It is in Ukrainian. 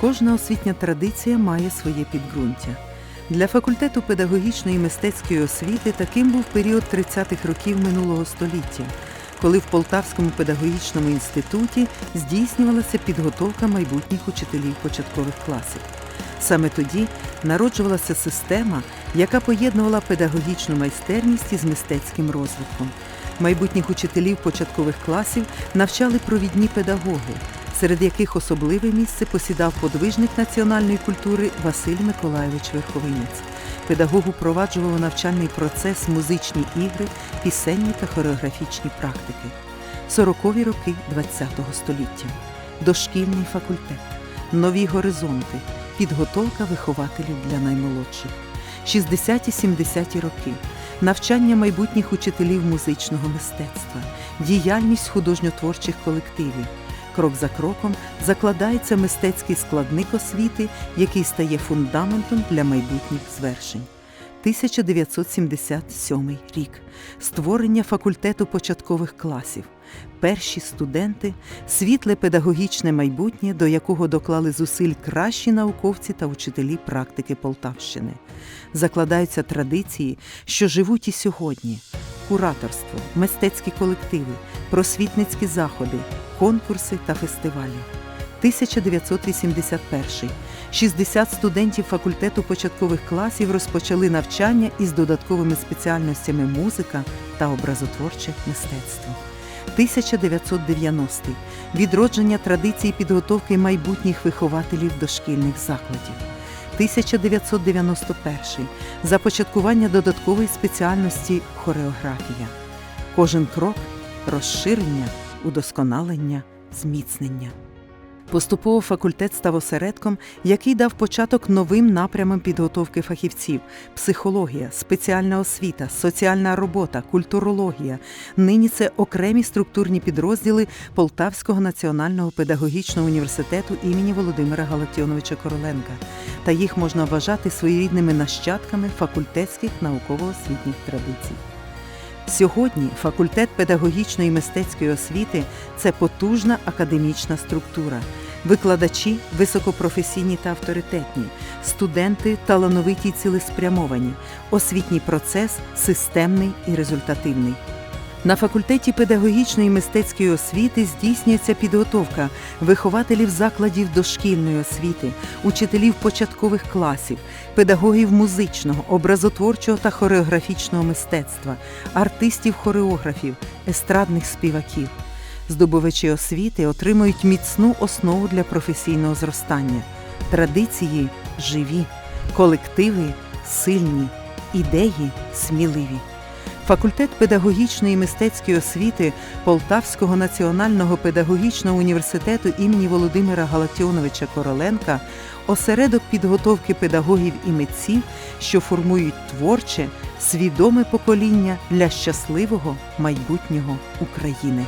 Кожна освітня традиція має своє підґрунтя. Для факультету педагогічної і мистецької освіти таким був період 30-х років минулого століття, коли в Полтавському педагогічному інституті здійснювалася підготовка майбутніх учителів початкових класів. Саме тоді народжувалася система, яка поєднувала педагогічну майстерність із мистецьким розвитком. Майбутніх учителів початкових класів навчали провідні педагоги, серед яких особливе місце посідав подвижник національної культури Василь Миколайович Верховинець. Педагог упроваджував навчальний процес музичні ігри, пісенні та хореографічні практики. Сорокові роки ХХ століття, дошкільний факультет, нові горизонти, підготовка вихователів для наймолодших, 60-70 роки, навчання майбутніх учителів музичного мистецтва, діяльність художньотворчих колективів. Крок за кроком закладається мистецький складник освіти, який стає фундаментом для майбутніх звершень. 1977 рік. Створення факультету початкових класів. Перші студенти, світле педагогічне майбутнє, до якого доклали зусиль кращі науковці та учителі практики Полтавщини. Закладаються традиції, що живуть і сьогодні: кураторство, мистецькі колективи, просвітницькі заходи, конкурси та фестивалі. 1981. 60 студентів факультету початкових класів розпочали навчання із додатковими спеціальностями музика та образотворче мистецтво. 1990. Відродження традиції підготовки майбутніх вихователів дошкільних закладів. 1991. Започаткування додаткової спеціальності хореографія. Кожен крок розширення, удосконалення, зміцнення. Поступово факультет став осередком, який дав початок новим напрямам підготовки фахівців: психологія, спеціальна освіта, соціальна робота, культурологія. Нині це окремі структурні підрозділи Полтавського національного педагогічного університету імені Володимира Галактіоновича Короленка. Та їх можна вважати своєрідними нащадками факультетських науково-освітніх традицій. Сьогодні факультет педагогічної і мистецької освіти це потужна академічна структура. Викладачі високопрофесійні та авторитетні, студенти талановиті й цілеспрямовані, освітній процес системний і результативний. На факультеті педагогічної мистецької освіти здійснюється підготовка вихователів закладів дошкільної освіти, учителів початкових класів, педагогів музичного, образотворчого та хореографічного мистецтва, артистів-хореографів, естрадних співаків. Здобувачі освіти отримують міцну основу для професійного зростання. Традиції живі, колективи сильні, ідеї сміливі. Факультет педагогічної і мистецької освіти Полтавського національного педагогічного університету імені Володимира Галатіоновича Короленка осередок підготовки педагогів і митців, що формують творче, свідоме покоління для щасливого майбутнього України.